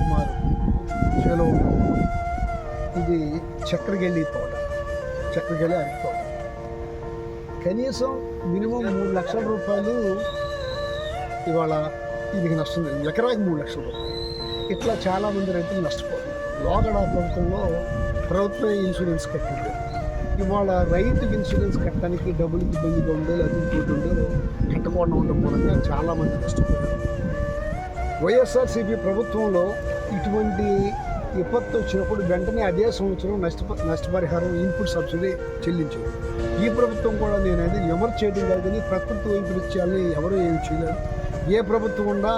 సుమారు చేలో ఇది చక్రగెల్లి తోట. చక్రగెల్లి అరటి తోట. కనీసం మినిమం మూడు లక్షల రూపాయలు ఇవాళ ఇది నష్టం ఎకరాకి మూడు లక్షల రూపాయలు. ఇట్లా చాలామంది రైతులు నష్టపోతున్నారు లోగడ ప్రభుత్వంలో ప్రభుత్వ ఇన్సూరెన్స్ కట్టింది ఇవాళ రైతుకి ఇన్సూరెన్స్ కట్టడానికి డబ్బులు ఇబ్బందిగా ఉండే లేదా ఇంకోటి ఉండే కట్టకుండా ఉండడం మూలంగా చాలామంది నష్టపోయారు. వైఎస్ఆర్సీపీ ప్రభుత్వంలో ఇటువంటి విపత్తు వచ్చినప్పుడు వెంటనే అదే సంవత్సరం నష్ట నష్టపరిహారం ఇన్పుట్ సబ్సిడీ చెల్లించారు. ఈ ప్రభుత్వం కూడా నేను అది ఎవరు చేయడం కాదు కానీ ప్రకృతి వైపరీత్యాలని ఎవరు ఏమి చేయలేదు. ఏ ప్రభుత్వం ఉన్నా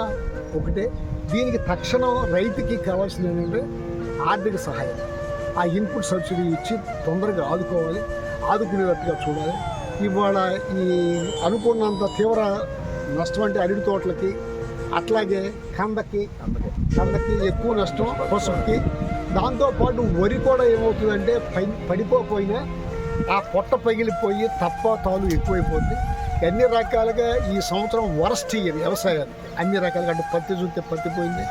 ఒకటే దీనికి తక్షణం రైతుకి కావాల్సింది ఏంటంటే ఆర్థిక సహాయం. ఆ ఇన్పుట్ సబ్సిడీ ఇచ్చి తొందరగా ఆదుకోవాలి ఆదుకునేటట్టుగా చూడాలి. ఇవాళ ఈ అనుకున్నంత తీవ్ర నష్టం అంటే అరటి తోటలకి అట్లాగే కందకి కందకి ఎక్కువ నష్టం పసుపుకి దాంతోపాటు వరి కూడా ఏమవుతుందంటే పై పడిపోయినా ఆ పొట్ట పగిలిపోయి తప్ప తాలు ఎక్కువైపోతుంది అన్ని రకాలుగా ఈ సంవత్సరం వరస్ట్ ఇయర్ వ్యవసాయానికి అన్ని రకాలుగా అంటే పత్తి చూస్తే పత్తి పోయింది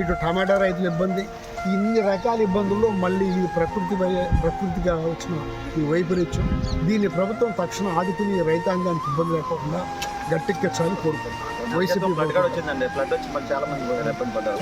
ఇటు టమాటా రైతుల ఇబ్బంది. ఇన్ని రకాల ఇబ్బందుల్లో మళ్ళీ ఈ ప్రకృతి ప్రకృతిగా వచ్చిన ఈ వైపరీత్యం. దీన్ని ప్రభుత్వం తక్షణం ఆదుకుని రైతాంగానికి ఇబ్బంది లేకుండా గట్టెక్కించాలని కోరుకుంటున్నాను. వైసీపీ ఫ్లడ్ వచ్చిందండి ఫ్లడ్ వచ్చి మాకు చాలా మంది ఇబ్బంది పడ్డారు